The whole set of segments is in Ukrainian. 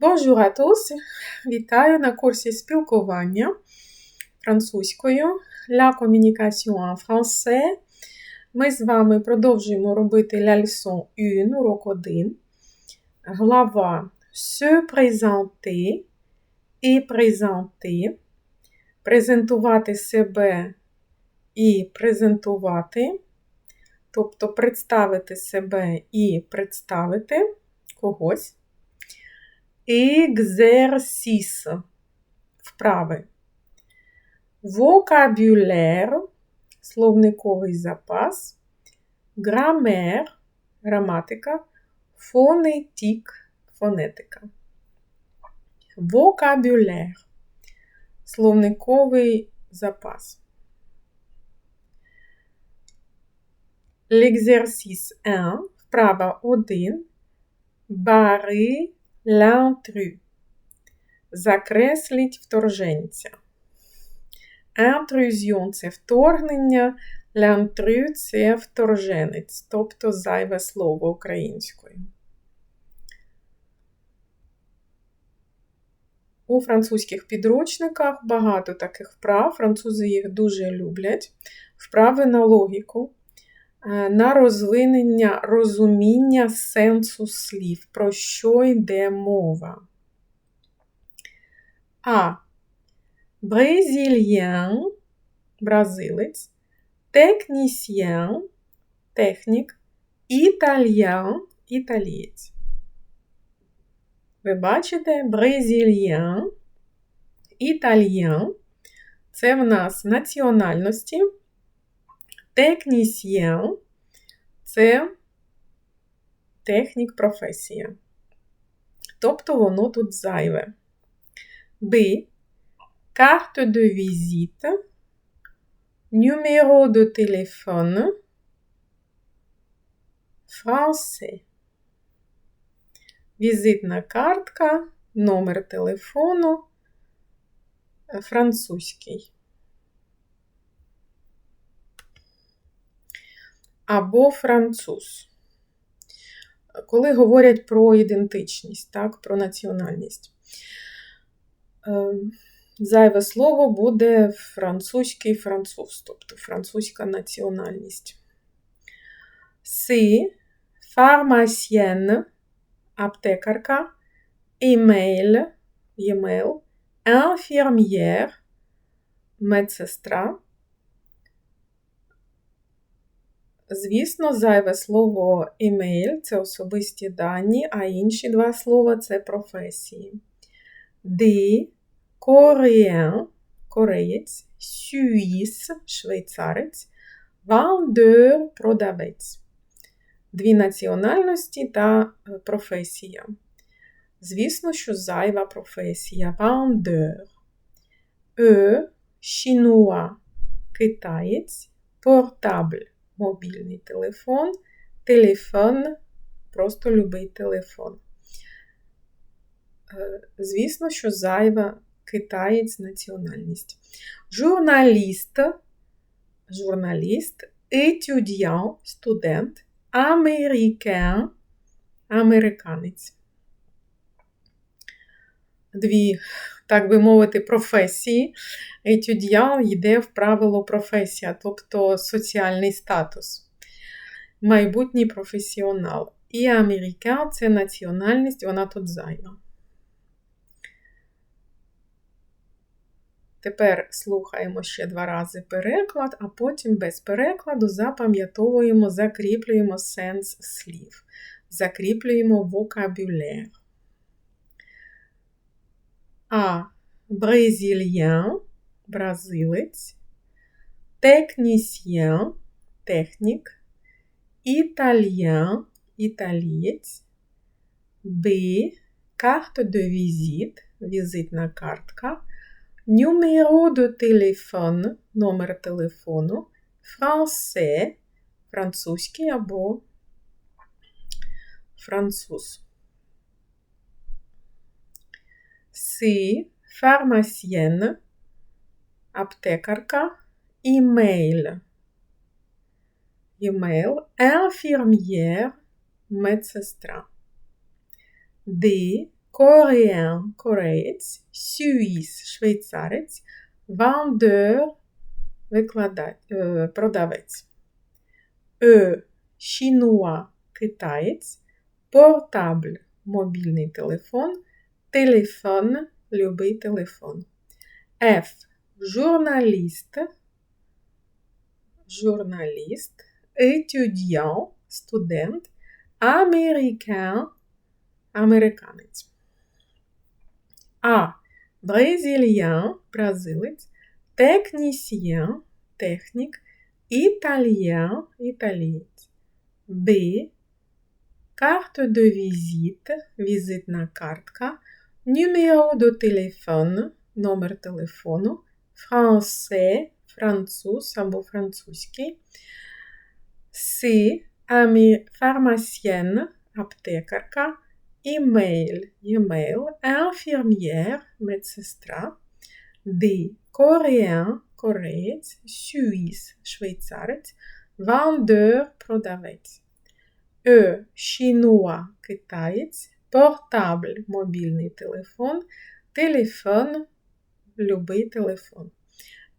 Bonjour à tous! Вітаю на курсі спілкування французькою La communication en français. Ми з вами продовжуємо робити La leçon 1, урок 1. Глава Se présenter і présenter. Презентувати себе і презентувати. Тобто представити себе і представити когось. Exercice. Вправи. Vocabulaire. Словниковий запас. Grammaire. Граматика. Фонетик. Фонетика. Vocabulaire. Словниковий запас. L'exercice 1. Вправа 1. Бари l'intrus. Закресліть вторженця. Інтрузіон це вторгнення, l'intrus – це вторженець, тобто зайве слово українською. У французьких підручниках багато таких вправ, французи їх дуже люблять. Вправи на логіку, на розвинення розуміння сенсу слів, про що йде мова. А. Бразильян, бразилець, технісьян, технік, італьян, італієць. Ви бачите, бразильян, італьян це в нас національності. Технісьєн це технік професія. Тобто воно тут зайве. Б. Carte de visite, numéro de téléphone, français. Візитна картка, номер телефону, французький. Або француз. Коли говорять про ідентичність, так, про національність. Зайве слово буде французький француз, тобто французька національність. Си, фармасьєн, аптекарка, імейл, емейл, інфірм'єр, медсестра. Звісно, зайве слово імейл це особисті дані, а інші два слова це професії. Ди, кореян, кореєць, сюїс, швейцарець, вандер, продавець. Дві національності та професія. Звісно, що зайва професія вандер. Е, шінуа, китаєць, портабль мобільний телефон, телефон, просто любий телефон. Звісно, що зайва китаєць національність. Журналіст, журналіст, етюдіан, студент, американ, американець. Дві, так би мовити, професії. Етюдіан йде в правило професія, тобто соціальний статус. Майбутній професіонал. І американ це національність, вона тут зайва. Тепер слухаємо ще два рази переклад, а потім без перекладу запам'ятовуємо, закріплюємо сенс слів, закріплюємо вокабюлер. А. Бразильян, бразилець, технісьян, технік, італьян, італієць, Б. Карта de visite, візитна картка. Numéro de téléphone, номер телефону, français, французький або француз. Си, фармасьєн, аптекарка, імейл. Імейл, інфірм'єр, медсестра. Д, Кореан кореєць, Суїс швейцарець, Вандер викладач, продавець. Е Шінуа китаєць, Портабль мобільний телефон, телефон любий телефон. F. Журналіст, журналіст, étudiant, студент, américain, американець. А. Бразильян, бразилець, технісіян, технік, італіян, італієць. Б. Carte de visite, візитна картка, numéro de téléphone, номер телефону, français, француз або французький, С, фармасьєн, аптекарка, імейл, e-mail, infirmière, медсестра, Д, кореян, кореєць, суїс, швейцарець, вандер, продавець. Е, Шінуа китаєць, портабль мобільний телефон, телефон, любий телефон.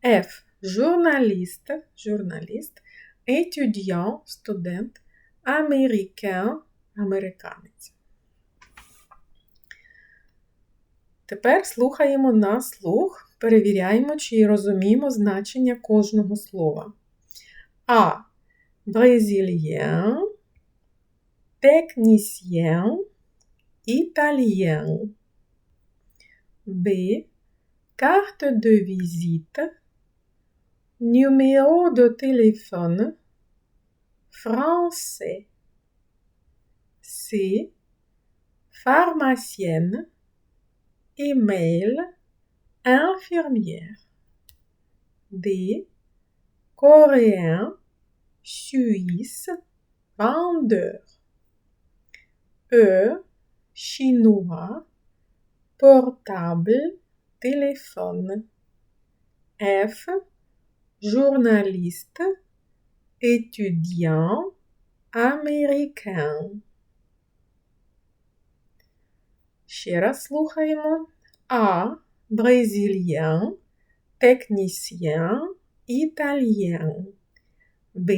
Ф. Журналіст, журналіст, етюдіан, студент, американ, американець. Тепер слухаємо на слух, перевіряємо, чи розуміємо значення кожного слова. А. Бразильєн, technicien, italien. B. Carte de visite, numéro de téléphone, français. C. Pharmacienne, email, infirmière. D. Coréen, suisse, vendeur. E, chinois, portable, téléphone. F, journaliste, étudiant, américain. Ще раз слухаємо. А. Бразилien, technicien, italien. B.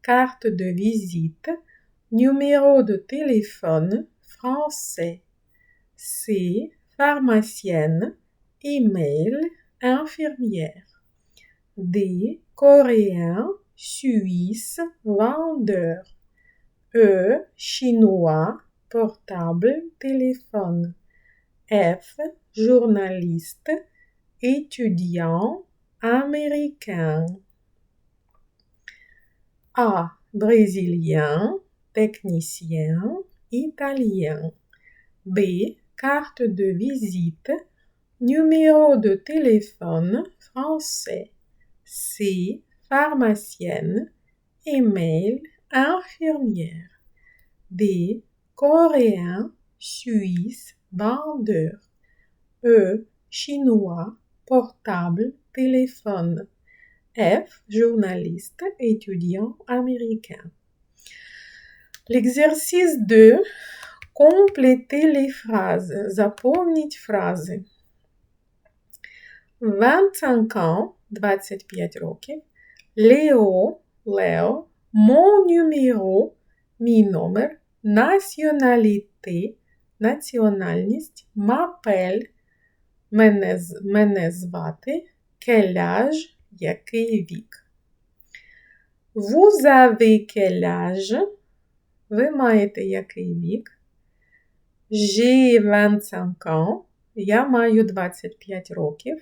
Carte de visite, Numéro de téléphone français. C. Pharmacienne. Email. Infirmière. D. Coréen. Suisse. Vendeur. E. Chinois. Portable. Téléphone. F. Journaliste. Étudiant. Américain. A. Brésilien technicien, italien. B. Carte de visite, numéro de téléphone, français. C. Pharmacienne, email, infirmière. D. Coréen, suisse, vendeur. E. Chinois, portable, téléphone. F. Journaliste, étudiant américain. L'exercice 2. Compléter les phrases. Заповніть фрази. 25 ans, 25 років. Léo, Léo. Mon numéro, мій номер. Nationalité, національність. M'appelle, мене, мене звати. Quel âge, який вік. Vous avez quel âge? Ви маєте який вік? J'ai 25 ans. Я маю 25 років.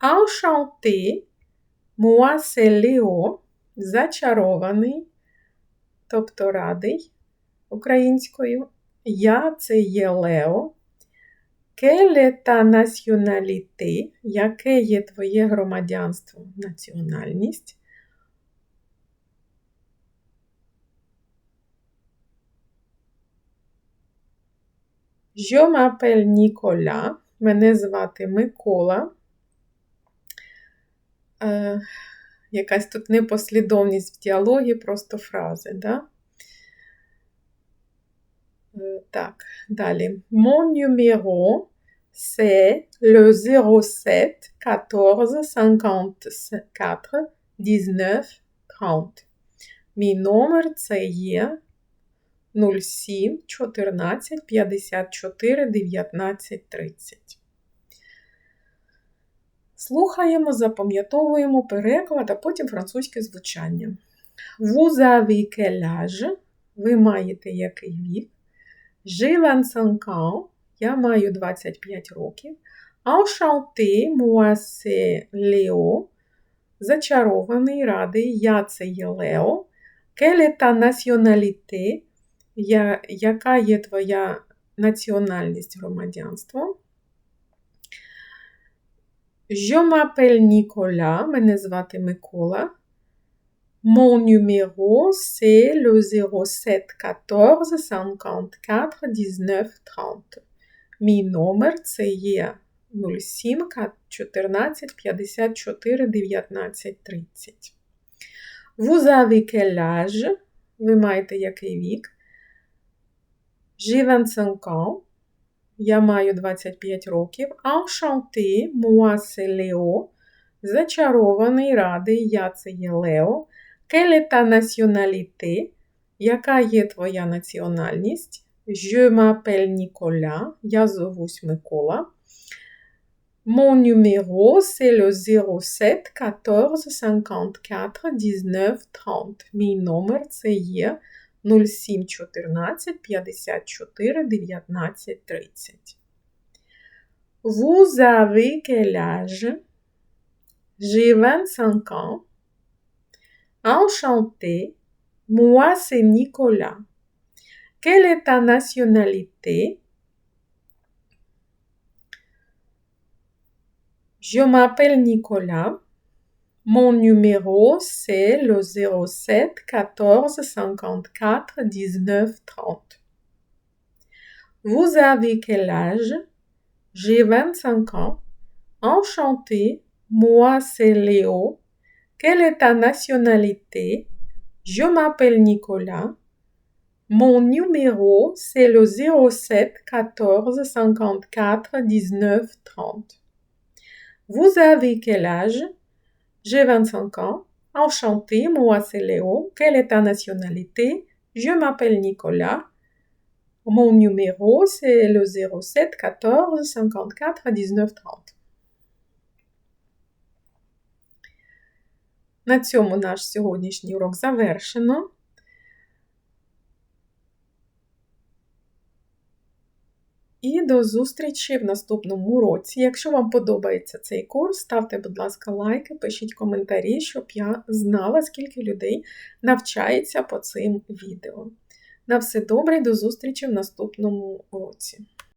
Enchanté. Moi, c'est Léo. Зачарований, тобто радий українською. Я це є Лео. Est ta nationalité? Яке є твоє громадянство, національність? Je m'appelle Nicolas. Мене звати Микола. Е, Якась тут непослідовність в діалогі, просто фрази. Да? Е, Так, далі. Mon numéro, c'est le 07 14 54 19 30. Мій номер це є 07 14 54 19 30. Слухаємо, запам'ятовуємо переклад, а потім французьке звучання. Vous avez quel âge? Ви маєте який вік? J'ai 25 ans. Я маю 25 років. Enchanté, moi c'est Léo. Зачарований, радий. Я це є Лео. Quelle est ta nationalité? Я, яка є твоя національність громадянство? Je m'appelle Nicolas. Мене звати Микола. Mon numéro, c'est le 07 14 54 19 30. Мій номер це є 07 14 54 19 30. Vous avez quel âge? Ви маєте який вік? J'ai 25 ans. Я маю 25 років. Enchanté, moi c'est Léo. Зачарований, радий, я це є Лео. Quelle est ta nationalité? Яка є твоя національність? Je m'appelle Nicolas. Я зовусь Микола. Mon numéro, c'est le 07 14 54 19 30. Мій номер це є 07 14 54 19 30. Vous avez quel âge? J'ai 25 ans. Enchanté. Moi, c'est Nicolas. Quelle est ta nationalité? Je m'appelle Nicolas. Mon numéro, c'est le 07 14 54 19 30. Vous avez quel âge? J'ai 25 ans. Enchanté. Moi, c'est Léo. Quelle est ta nationalité? Je m'appelle Nicolas. Mon numéro, c'est le 07 14 54 19 30. Vous avez quel âge? J'ai 25 ans. Enchanté, moi c'est Léo. Quelle est ta nationalité? Je m'appelle Nicolas. Mon numéro, c'est le 07 14 54 19 30. На цьому наш сьогоднішній урок завершено. До зустрічі в наступному році. Якщо вам подобається цей курс, ставте, будь ласка, лайки, пишіть коментарі, щоб я знала, скільки людей навчається по цим відео. На все добре, до зустрічі в наступному уроці.